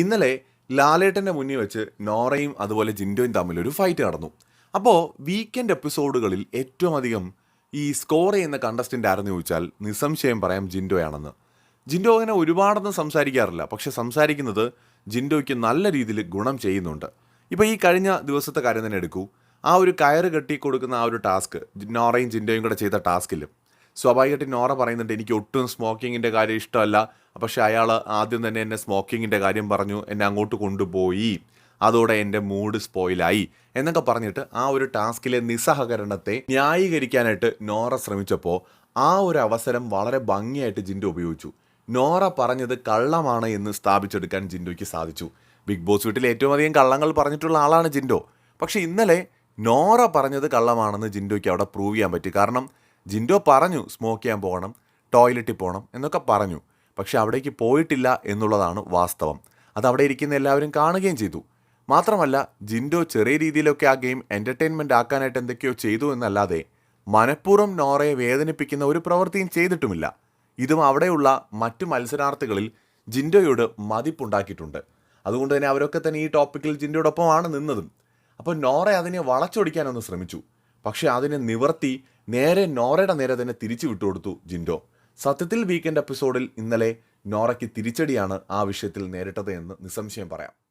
ഇന്നലെ ലാലേട്ടന്റെ മുന്നിൽ വെച്ച് നോറയും അതുപോലെ ജിൻഡോയും ഒരു ഫൈറ്റ് നടന്നു. അപ്പോൾ വീക്കെൻഡ് എപ്പിസോഡുകളിൽ ഏറ്റവും അധികം ഈ സ്കോർ ചെയ്യുന്ന കണ്ടസ്റ്റന്റ് ആരെന്ന് ചോദിച്ചാൽ നിസ്സംശയം പറയാം ജിൻഡോയാണെന്ന്. ജിൻഡോ അങ്ങനെ ഒരുപാടൊന്നും സംസാരിക്കാറില്ല. പക്ഷെ സംസാരിക്കുന്നത് ജിൻഡോയ്ക്ക് നല്ല രീതിയിൽ ഗുണം ചെയ്യുന്നുണ്ട്. ഇപ്പോൾ ഈ കഴിഞ്ഞ ദിവസത്തെ കാര്യം തന്നെ എടുക്കൂ. ആ ഒരു കയറ് കെട്ടി കൊടുക്കുന്ന ആ ഒരു ടാസ്ക് നോറയും ജിൻഡോയും കൂടെ ചെയ്ത ടാസ്കിലും സ്വാഭാവികമായിട്ട് നോറ പറയുന്നുണ്ട് എനിക്ക് ഒട്ടും സ്മോക്കിങ്ങിന്റെ കാര്യം ഇഷ്ടമല്ല. പക്ഷേ അയാൾ ആദ്യം തന്നെ എന്നെ സ്മോക്കിങ്ങിന്റെ കാര്യം പറഞ്ഞു എന്നെ അങ്ങോട്ട് കൊണ്ടുപോയി. അതോടെ എന്റെ മൂഡ് സ്പോയിലായി. എന്നൊക്കെ പറഞ്ഞിട്ട് ആ ഒരു ടാസ്കിലെ നിസ്സഹകരണത്തെ ന്യായീകരിക്കാനായിട്ട് നോറ ശ്രമിച്ചപ്പോൾ ആ ഒരു അവസരം വളരെ ഭംഗിയായിട്ട് ജിൻഡു ഉപയോഗിച്ചു. നോറ പറഞ്ഞത് കള്ളമാണ് എന്ന് സ്ഥാപിച്ചെടുക്കാൻ ജിൻഡോയ്ക്ക് സാധിച്ചു. ബിഗ് ബോസ് വീട്ടിൽ ഏറ്റവും അധികം കള്ളങ്ങൾ പറഞ്ഞിട്ടുള്ള ആളാണ് ജിൻഡോ. പക്ഷേ ഇന്നലെ നോറ പറഞ്ഞത് കള്ളമാണെന്ന് ജിൻഡോയ്ക്ക് അവിടെ പ്രൂവ് ചെയ്യാൻ പറ്റി. കാരണം ജിൻഡോ പറഞ്ഞു സ്മോക്ക് ചെയ്യാൻ പോകണം ടോയ്ലറ്റിൽ പോകണം എന്നൊക്കെ പറഞ്ഞു. പക്ഷെ അവിടേക്ക് പോയിട്ടില്ല എന്നുള്ളതാണ് വാസ്തവം. അത് അവിടെ ഇരിക്കുന്ന എല്ലാവരും കാണുകയും ചെയ്തു. മാത്രമല്ല ജിൻഡോ ചെറിയ രീതിയിലൊക്കെ ആ ഗെയിം എന്റർടൈൻമെന്റ് ആക്കാനായിട്ട് എന്തൊക്കെയോ ചെയ്തു എന്നല്ലാതെ മനഃപൂർവം നോറയെ വേദനിപ്പിക്കുന്ന ഒരു പ്രവൃത്തിയും ചെയ്തിട്ടുമില്ല. ഇതും അവിടെയുള്ള മറ്റു മത്സരാർത്ഥികളിൽ ജിൻഡോയോട് മതിപ്പുണ്ടാക്കിയിട്ടുണ്ട്. അതുകൊണ്ട് തന്നെ അവരൊക്കെ തന്നെ ഈ ടോപ്പിക്കിൽ ജിൻഡോടൊപ്പമാണ് നിന്നതും. അപ്പോൾ നോറ അതിനെ വളച്ചൊടിക്കാനൊന്ന് ശ്രമിച്ചു. പക്ഷേ അതിനെ നിവർത്തി നേരെ നോറയുടെ നേരെ തന്നെ തിരിച്ചു വിട്ടുകൊടുത്തു ജിൻഡോ. സത്യത്തിൽ വീക്കെൻഡ് എപ്പിസോഡിൽ ഇന്നലെ നോറയ്ക്ക് തിരിച്ചടിയാണ് ആ വിഷയത്തിൽ നേരിട്ടത് എന്ന് നിസ്സംശയം പറയാം.